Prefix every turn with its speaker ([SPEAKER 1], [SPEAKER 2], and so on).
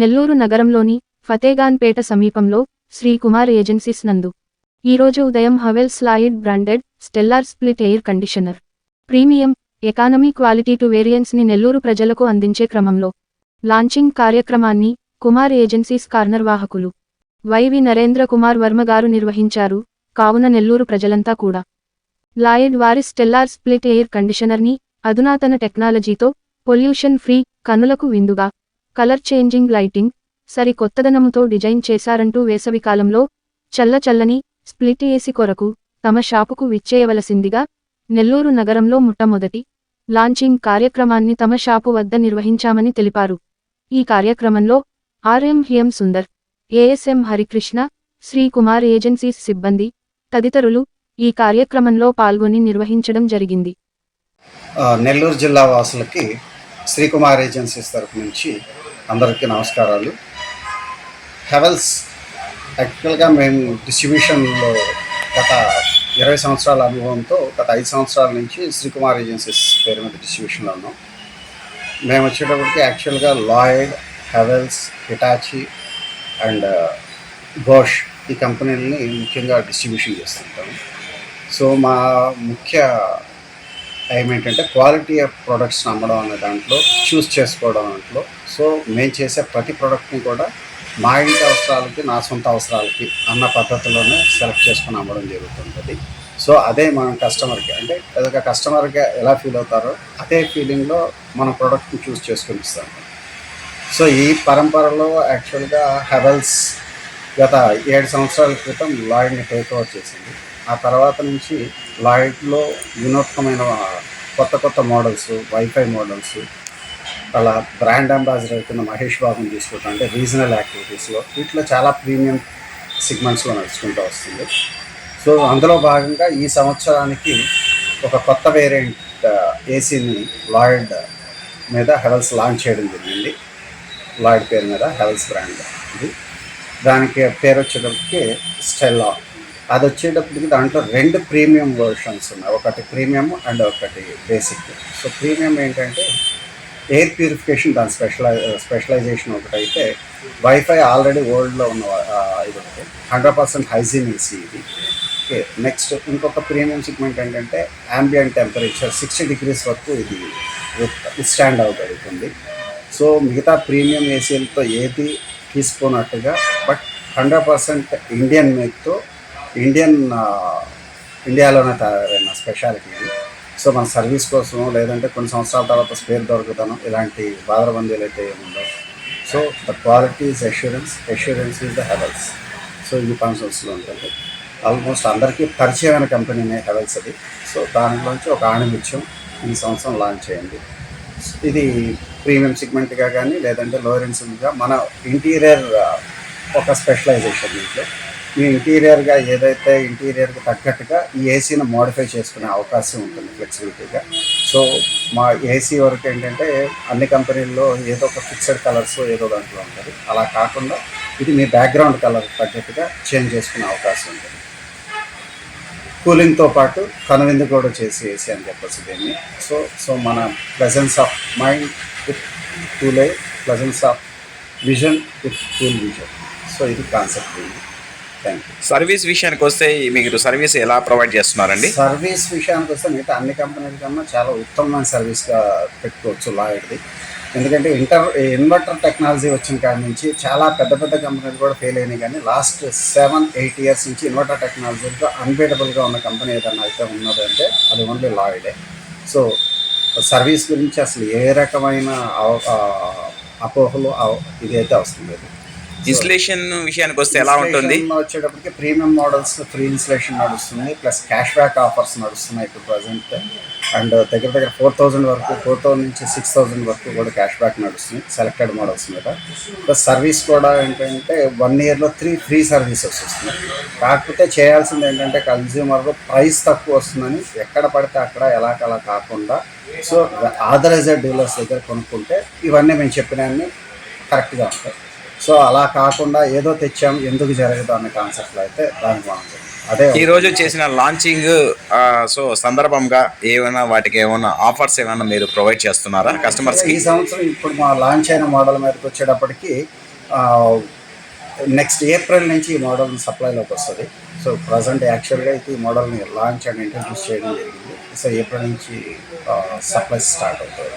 [SPEAKER 1] నెల్లూరు నగరంలోని ఫతేగాన్పేట సమీపంలో శ్రీకుమార్ ఏజెన్సీస్ నందు. ఈరోజు ఉదయం Havells Lloyd branded stellar split air conditioner. Premium economy quality two వేరియంట్స్ని నెల్లూరు ప్రజలకు అందించే క్రమంలో. లాంచింగ్ కార్యక్రమాన్ని కుమార్ ఏజెన్సీస్ కార్నర్ వాహకులు వైవి నరేంద్ర కుమార్ వర్మ గారు నిర్వహించారు కావున నెల్లూరు ప్రజలంతా కూడా. లాయిడ్ వారి స్టెల్లార్ స్ప్లిట్ ఎయిర్ కండిషనర్ని అధునాతన టెక్నాలజీతో పొల్యూషన్ ఫ్రీ కనులకు విందుగా కలర్ చేంజింగ్ లైటింగ్ సరి కొత్తదనముతో డిజైన్ చేశారంటూ వేసవికాలంలో చల్ల చల్లని స్ప్లిట్ ఏసి కొరకు తమ షాపుకు విచ్చేయవలసిందిగా నెల్లూరు నగరంలో మొట్టమొదటి లాంచింగ్ కార్యక్రమాన్ని తమ షాపు వద్ద నిర్వహించామని తెలిపారు. ఈ కార్యక్రమంలో ఆర్ఎం హిఎం సుందర్ ఏఎస్ఎం హరికృష్ణ శ్రీకుమార్ ఏజెన్సీస్ సిబ్బంది తదితరులు ఈ కార్యక్రమంలో పాల్గొని నిర్వహించడం జరిగింది.
[SPEAKER 2] నెల్లూరు జిల్లా వాసులకి శ్రీకుమార్ ఏజెన్సీస్ తరపు నుంచి అందరికీ నమస్కారాలు. హెవెల్స్ యాక్చువల్గా మేము డిస్ట్రిబ్యూషన్లో గత ఇరవై సంవత్సరాల అనుభవంతో గత ఐదు సంవత్సరాల నుంచి శ్రీకుమార్ ఏజెన్సీస్ పేరు మీద డిస్ట్రిబ్యూషన్లో ఉన్నాం. మేము వచ్చేటప్పటికి యాక్చువల్గా లాయిడ్ హెవెల్స్ హిటాచి అండ్ ఘోష్ ఈ కంపెనీలని ముఖ్యంగా డిస్ట్రిబ్యూషన్ చేస్తుంటాము సో మా ముఖ్య ఎయిమ్ ఏంటంటే క్వాలిటీ ఆఫ్ ప్రొడక్ట్స్ని అమ్మడం అనే దాంట్లో చూస్ చేసుకోవడం దాంట్లో. సో మేము చేసే ప్రతి ప్రోడక్ట్ని కూడా మా ఇంటి అవసరాలకి నా సొంత అవసరాలకి అన్న పద్ధతిలోనే సెలెక్ట్ చేసుకుని అమ్మడం జరుగుతుంటుంది. సో అదే మనం కస్టమర్కి అంటే ఏదో కస్టమర్కి ఎలా ఫీల్ అవుతారో అదే ఫీలింగ్లో మన ప్రోడక్ట్ని చూస్ చేసుకుని ఇస్తాం. సో ఈ పరంపరలో యాక్చువల్గా హెవెల్స్ గత ఏడు సంవత్సరాల క్రితం లాయిడ్ని టేక్ ఓవర్ చేసింది. ఆ తర్వాత నుంచి లాయిడ్లో వినూత్నమైన కొత్త కొత్త మోడల్స్ వైఫై మోడల్స్ అలా బ్రాండ్ అంబాసిడర్ అవుతున్న మహేష్ బాబుని తీసుకుంటాం అంటే రీజనల్ యాక్టివిటీస్లో. వీటిలో చాలా ప్రీమియం సిగ్మెంట్స్లో నడుచుకుంటూ వస్తుంది. సో అందులో భాగంగా ఈ సంవత్సరానికి ఒక కొత్త వేరియంట్ ఏసీని లాయిడ్ మీద హెవెల్స్ లాంచ్ చేయడం జరిగింది. లాయిడ్ పేరు మీద హెవెల్స్ బ్రాండ్. ఇది దానికి పేరు వచ్చేటప్పటికి స్టెల్లా. అది వచ్చేటప్పటికి దాంట్లో రెండు ప్రీమియం వర్షన్స్ ఉన్నాయి. ఒకటి ప్రీమియం అండ్ ఒకటి బేసిక్ సో ప్రీమియం ఏంటంటే ఎయిర్ ప్యూరిఫికేషన్ దాని స్పెషలై స్పెషలైజేషన్ ఒకటైతే వైఫై ఆల్రెడీ వరల్డ్లో ఉన్న ఇది ఒకటి హండ్రెడ్ పర్సెంట్ హైజీన్ ఏసీ ఇది. ఓకే నెక్స్ట్ ఇంకొక ప్రీమియం సెగ్మెంట్ ఏంటంటే ambient టెంపరేచర్ సిక్స్టీ డిగ్రీస్ వరకు ఇది స్టాండ్ అవుతుంది. సో మిగతా ప్రీమియం ఏసీలతో ఏది తీసుకున్నట్టుగా బట్ హండ్రెడ్ పర్సెంట్ ఇండియన్ మేక్తో ఇండియన్ ఇండియాలోనే తయారైన స్పెషాలిటీ ఇది. సో మన సర్వీస్ కోసం లేదంటే కొన్ని సంవత్సరాల తర్వాత స్పేర్ దొరుకుతాను ఇలాంటి బాధరబందీలు అయితే ఏముండవు. So the quality is assurance assurance is the Havells. So ఇది కాన్సెప్ట్స్లో ఉంటుంది ఆల్మోస్ట్ అందరికీ పరిచయమైన కంపెనీనే హెవెల్స్ అది. సో దానిలోంచి ఒక ఆణిముత్యం ఈ సంవత్సరం లాంచ్ చేయండి. ఇది ప్రీమియం సిగ్మెంట్గా కానీ లేదంటే లోయర్ ఇన్సిగ్మెంట్గా మన ఇంటీరియర్ ఒక స్పెషలైజేషన్ దీంట్లో. మీ ఇంటీరియర్గా ఏదైతే ఇంటీరియర్కి తగ్గట్టుగా ఈ ఏసీని మోడిఫై చేసుకునే అవకాశం ఉంటుంది ఫ్లెక్సిబిలిటీగా సో మా ఏసీ వరకు ఏంటంటే అన్ని కంపెనీల్లో ఏదో ఒక ఫిక్స్డ్ కలర్స్ ఏదో దాంట్లో ఉంటుంది. అలా కాకుండా ఇది మీ బ్యాక్గ్రౌండ్ కలర్ తగ్గట్టుగా చేంజ్ చేసుకునే అవకాశం ఉంటుంది. కూలింగ్తో పాటు కనువిందు కూడా చేసి ఏసీ అని చెప్పచ్చు దీన్ని. సో సో మన presence of mind with cool I presence of vision with cool vision so ఇది కాన్సెప్ట్ దీన్ని.
[SPEAKER 3] సర్వీస్ విషయానికి వస్తే మీరు సర్వీస్ ఎలా ప్రొవైడ్ చేస్తున్నారండి?
[SPEAKER 2] సర్వీస్ విషయానికి వస్తే మిగతా అన్ని కంపెనీల కన్నా చాలా ఉత్తమమైన సర్వీస్గా పెట్టుకోవచ్చు లాయర్ది ఎందుకంటే ఇంటర్ ఇన్వర్టర్ టెక్నాలజీ వచ్చిన కాడి నుంచి చాలా పెద్ద పెద్ద కంపెనీలు కూడా ఫెయిల్ అయినాయి కానీ లాస్ట్ సెవెన్ ఎయిట్ ఇయర్స్ నుంచి ఇన్వర్టర్ టెక్నాలజీతో అన్బీటబుల్గా ఉన్న కంపెనీ ఏదైనా అయితే ఉన్నదంటే అది ఓన్లీ లాయిడే సో సర్వీస్ గురించి అసలు ఏ రకమైన అపోహలు ఇదైతే అవసరం లేదు.
[SPEAKER 3] ఇన్స్టలేషన్ విషయానికి వస్తే ఎలా ఉంటుంది?
[SPEAKER 2] వచ్చేటప్పటికి ప్రీమియం మోడల్స్ ఫ్రీ ఇన్స్టలేషన్ నడుస్తుంది ప్లస్ క్యాష్ బ్యాక్ ఆఫర్స్ నడుస్తున్నాయి ఇప్పుడు ప్రజెంట్. అండ్ దగ్గర దగ్గర ఫోర్ థౌజండ్ వరకు ఫోర్ థౌసండ్ నుంచి సిక్స్ థౌసండ్ వరకు కూడా క్యాష్ బ్యాక్ నడుస్తుంది సెలెక్టెడ్ మోడల్స్ మీద. ప్లస్ సర్వీస్ కూడా ఏంటంటే వన్ ఇయర్లో త్రీ ఫ్రీ సర్వీసెస్ వస్తున్నాయి. కాకపోతే చేయాల్సింది ఏంటంటే కన్జ్యూమర్ ప్రైస్ తక్కువ వస్తుందని ఎక్కడ పడితే అక్కడ ఎలాగలా కాకుండా. సో ఆథరైజ్డ్ డీలర్స్ దగ్గర కొనుక్కుంటే ఇవన్నీ మేము చెప్పినవన్నీ కరెక్ట్గా ఉంటాయి. సో అలా కాకుండా ఏదో తెచ్చాం ఎందుకు జరగదు అనే కాన్సెప్ట్లో అయితే దానికి మనం అదే
[SPEAKER 3] ఈ రోజు చేసిన లాంచింగ్ సో సందర్భంగా ఏమైనా వాటికి ఏమైనా ఆఫర్స్ ఏమైనా మీరు ప్రొవైడ్ చేస్తున్నారా కస్టమర్స్
[SPEAKER 2] ఈ సంవత్సరం ఇప్పుడు మా లాంచ్ అయిన మోడల్ మీదకి వచ్చేటప్పటికి నెక్స్ట్ ఏప్రిల్ నుంచి ఈ మోడల్ సప్లైలోకి వస్తుంది. సో ప్రజెంట్ యాక్చువల్గా అయితే ఈ మోడల్ని లాంచ్ అండ్ ఇంట్రడ్యూస్ చేయడం జరిగింది. సో ఏప్రిల్ నుంచి సప్లై స్టార్ట్ అవుతుంది.